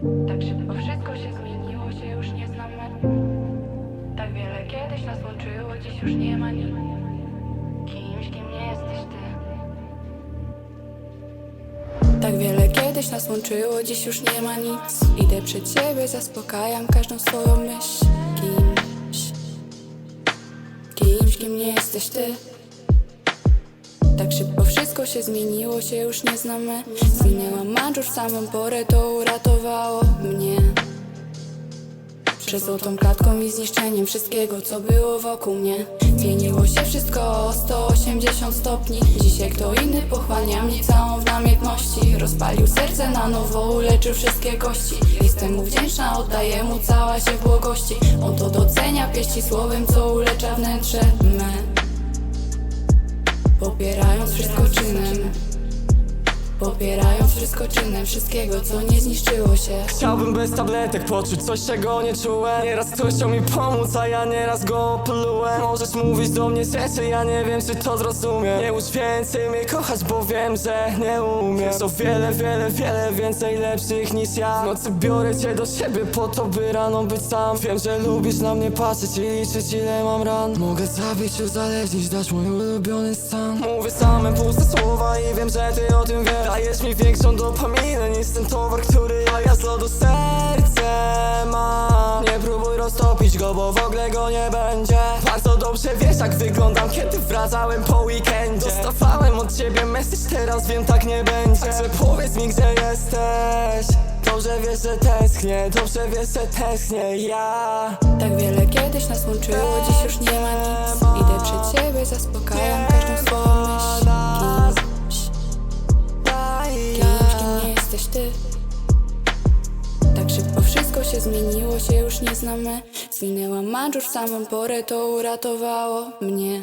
Tak szybko wszystko się zmieniło, się już nie znamy. Tak wiele kiedyś nas łączyło, dziś już nie ma nic. Kimś, kim nie jesteś ty. Tak wiele kiedyś nas łączyło, dziś już nie ma nic. Idę przed siebie, zaspokajam każdą swoją myśl. Kimś, kimś, kim nie jesteś ty. Tak szybko się zmieniło, się już nie znamy. Zwinęłam manżur w samą porę, to uratowało mnie. Przez złotą klatką i zniszczeniem wszystkiego, co było wokół mnie. Zmieniło się wszystko o 180 stopni. Dzisiaj kto inny pochłania mnie całą w namiętności. Rozpalił serce na nowo, uleczył wszystkie kości. Jestem mu wdzięczna, oddaję mu cała się w błogości. On to docenia, pieści słowem, co ulecza wnętrze me Popierając wszystko czynem Popierając wszystko czynem Wszystkiego, co nie zniszczyło się. Chciałbym bez tabletek poczuć coś, czego nie czułem. Nieraz ktoś chciał mi pomóc, a ja nieraz go oplułem Możesz mówić do mnie rzeczy, ja nie wiem, czy to zrozumiem. Nie ucz więcej mnie kochać, bo wiem, że nie umiem. O wiele, wiele, wiele więcej lepszych niż ja. W nocy biorę cię do siebie po to, by rano być sam. Wiem, że lubisz na mnie patrzeć i liczyć, ile mam ran. Mogę zabić, uzależnić, dać mój ulubiony stan. Mówię i wiem, że ty o tym wiesz Dajesz mi większą dopaminę niż ten towar, który ja, ja z lodu serce mam. Nie próbuj roztopić go, bo w ogóle go nie będzie. Bardzo dobrze wiesz jak wyglądam, kiedy wracałem po weekendzie. Dostawałem od ciebie message, teraz wiem tak nie będzie. Także powiedz mi gdzie jesteś. Dobrze wiesz, że tęsknię, dobrze wiesz, że tęsknię ja. Tak wiele kiedyś nas łączyło, dziś już nie ma się zmieniło, się już nie znamy. Zwinęłam manżur w samą porę, to uratowało mnie